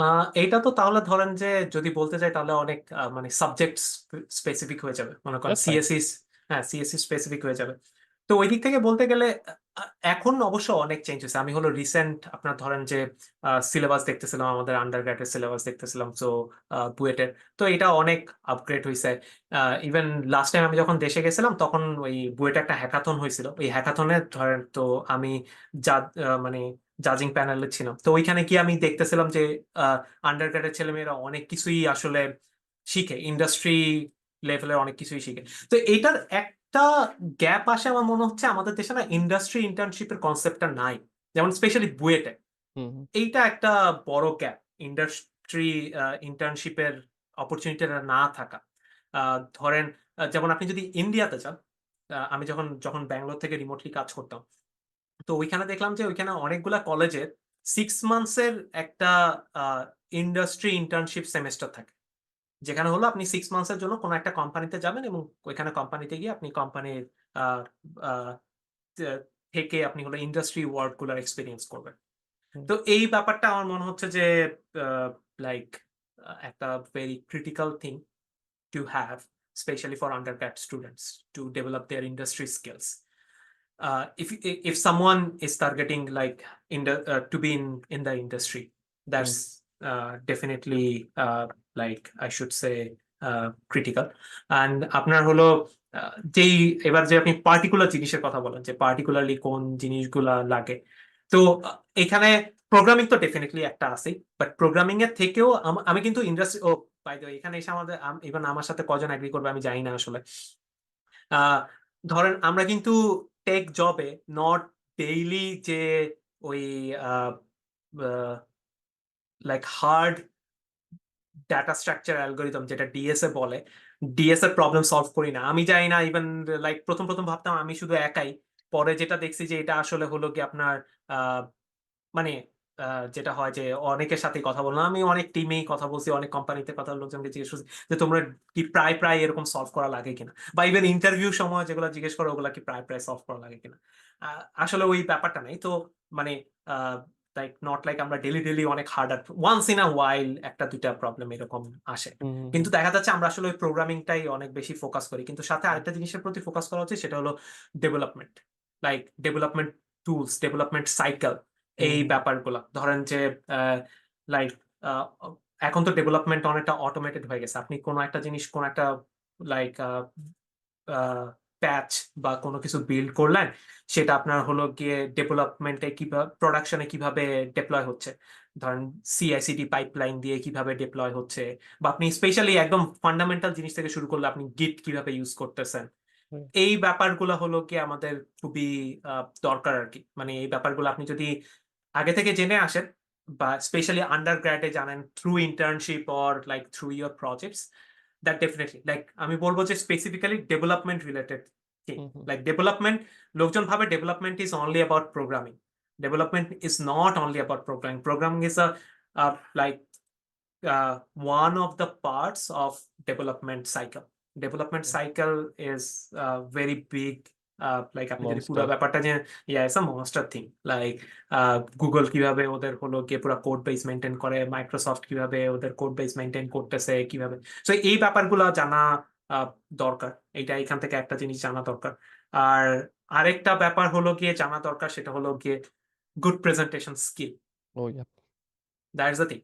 আ এইটা তো তাহলে ধরেন যে যদি বলতে যাই তাহলে অনেক আ মানে সাবজেক্ট স্পেসিফিক হয়ে যাবে। মনে করেন That's fine. সিএসই হ্যাঁ, সিএসসি স্পেসিফিক হয়ে যাবে। তো ওই দিক থেকে বলতে গেলে এখন অবশ্য অনেক চেঞ্জ হয়েছে আমি হলো রিসেন্ট আপনার ধরেন যে সিলেবাস দেখতেছিলাম আমাদের আন্ডারগ্রেড এর সিলেবাস দেখতেছিলাম। সো বুয়েটের। তো এটা অনেক আপগ্রেড হয়েছে ইভেন লাস্ট টাইম আমি যখন দেশে গেছিলাম তখন ওই বুয়েটে একটা হ্যাকাথন হয়েছিল ওই হ্যাকাথনে ধরেন তো আমি জা আ মানে জাজিং প্যানেলে ছিলাম। তো ওইখানে গিয়ে আমি দেখতেছিলাম যে আ আন্ডারগ্রেড এর ছেলেমেয়েরা অনেক কিছুই আসলে শিখে। ইন্ডাস্ট্রি লেভেলের অনেক কিছুই শিখে। তো এইটার একটা গ্যাপ আসে আমার মনে হচ্ছে আমাদের দেশে না ইন্ডাস্ট্রি ইন্টার্নশিপ এর কনসেপ্টটা নাই। যেমন স্পেশালি বুয়েটে। এইটা একটা বড় গ্যাপ। ইন্ডাস্ট্রি আ ইন্টার্নশিপ এর অপরচুনিটি না থাকা। ধরেন যেমন আপনি যদি ইন্ডিয়াতে যান, আ আমি যখন যখন ব্যাঙ্গালোর থেকে রিমোটলি কাজ করতাম। তো ওইখানে দেখলাম যে ওইখানে অনেকগুলা কলেজের সিক্স মান্থস এর একটা ইন্ডাস্ট্রি ইন্টার্নশিপ সেমেস্টার থাকে। যেখানে হলো আপনি সিক্স মান্থস এর জন্য কোন একটা কোম্পানিতে যাবেন এবং ওইখানে কোম্পানিতে গিয়ে আপনি কোম্পানির থেকে আপনি হলো ইন্ডাস্ট্রি ওয়ার্কগুলার এক্সপিরিয়েন্স করবেন। তো এই ব্যাপারটা আমার মনে হচ্ছে যে লাইক একটা very critical thing to have specially for under undergrad students to develop their industry skills. Uh, if if someone is targeting like in the uh, to be in in the industry, that's uh, definitely uh, like I should say uh, critical. And আপনার হলো আ যেই এবার যে আপনি particular জিনিসের কথা বলেন যে পার্টিকুলারলি কোন জিনিসগুলা লাগে। তো এখানে প্রোগ্রামিং তো ডেফিনিটলি একটা আছেই। বাট প্রোগ্রামিং এর থেকেও আম কিন্তু ইন্ডাস্ট্রি ও বাই দ্য এখানে এসে আমাদের আম ইভেন আমার সাথে কজন এগ্রি করবে আমি জানি না আসলে। ধরেন আমরা কিন্তু টেক জবে নট ডেইলি যে ওই like hard data structure algorithm যেটা ডিএসএ বলে, ডিএসএ প্রবলেম সলভ করি না। আমি জানি না ইভেন লাইক ১ম, ১ম ভাবতাম আমি শুধু একাই। পরে যেটা দেখছি যে এটা আসলে হলো কি আপনার মানে যেটা হয় যে অনেকের সাথে কথা বললাম। আমি অনেক টিমেই কথা বলছি, অনেক কোম্পানিতে কথা লোকজনকে জিজ্ঞেস করছি যে তোমরা কি প্রায়, প্রায় এরকম সলভ করা লাগে কিনা? বা ইভেন ইন্টারভিউ সময় যেগুলো জিজ্ঞেস করে ওগুলা কি প্রায়, প্রায় সলভ করা লাগে কিনা? আসলে ওই ব্যাপারটা নাই। তো মানে লাইক নট লাইক আমরা ডেলি ডেলি অনেক harder once in a while ১ টা ২ টা প্রবলেম এরকম আসে। কিন্তু দেখা যাচ্ছে আমরা আসলে ওই প্রোগ্রামিং টাই অনেক বেশি ফোকাস করি। কিন্তু সাথে আরেকটা জিনিসের প্রতি ফোকাস করা হচ্ছে সেটা হলো development. Like development tools, development cycle এই। ব্যাপারগুলা। ধরেন যে লাইক এখন তো ডেভেলপমেন্ট অনেকটা অটোমেটেড হয়ে গেছে। আপনি কোনো একটা জিনিস কোন একটা লাইক প্যাচ বা কোন কিছু বিল্ড করলেন, সেটা আপনার হলো গিয়ে ডেভেলপমেন্ট এ কিভা প্রোডাকশন কীভাবে ডিপ্লয় হচ্ছে। ধরেন CI/CD পাইপলাইন দিয়ে কীভাবে ডেপ্লয় হচ্ছে বা আপনি স্পেশালি একদম ফান্ডামেন্টাল জিনিস থেকে শুরু করলে আপনি গিট কীভাবে ইউজ করতেছেন। এই ব্যাপারগুলা হলো গিয়ে আমাদের খুবই দরকার আরকি। মানে এই ব্যাপারগুলো আপনি যদি আগে থেকে জেনে আসেন বা স্পেশালি আন্ডারগ্রেড এ জানেন through internship or like through your projects that definitely like আমি বলব যে specifically development related. Like development লোকজন ভাবে development is only about programming. Development is not only about programming. Programming is a like a one of the parts of development cycle. Development hmm. cycle is a very big uh like আপনি যদি পুরা monster. ব্যাপারটা যে it's a monster thing. Like Google কীভাবে ওদের হলো গিয়ে পুরা কোড বেস মেনটেন করে, Microsoft কীভাবে ওদের কোড বেস মেইনটেইন করতেছে, কীভাবে সো এই ব্যাপারগুলা জানা দরকার। এটা এখান থেকে একটা জিনিস জানা দরকার। আর আরেকটা ব্যাপার হলো গিয়ে জানা দরকার সেটা হলো গিয়ে good presentation skill. Is the thing.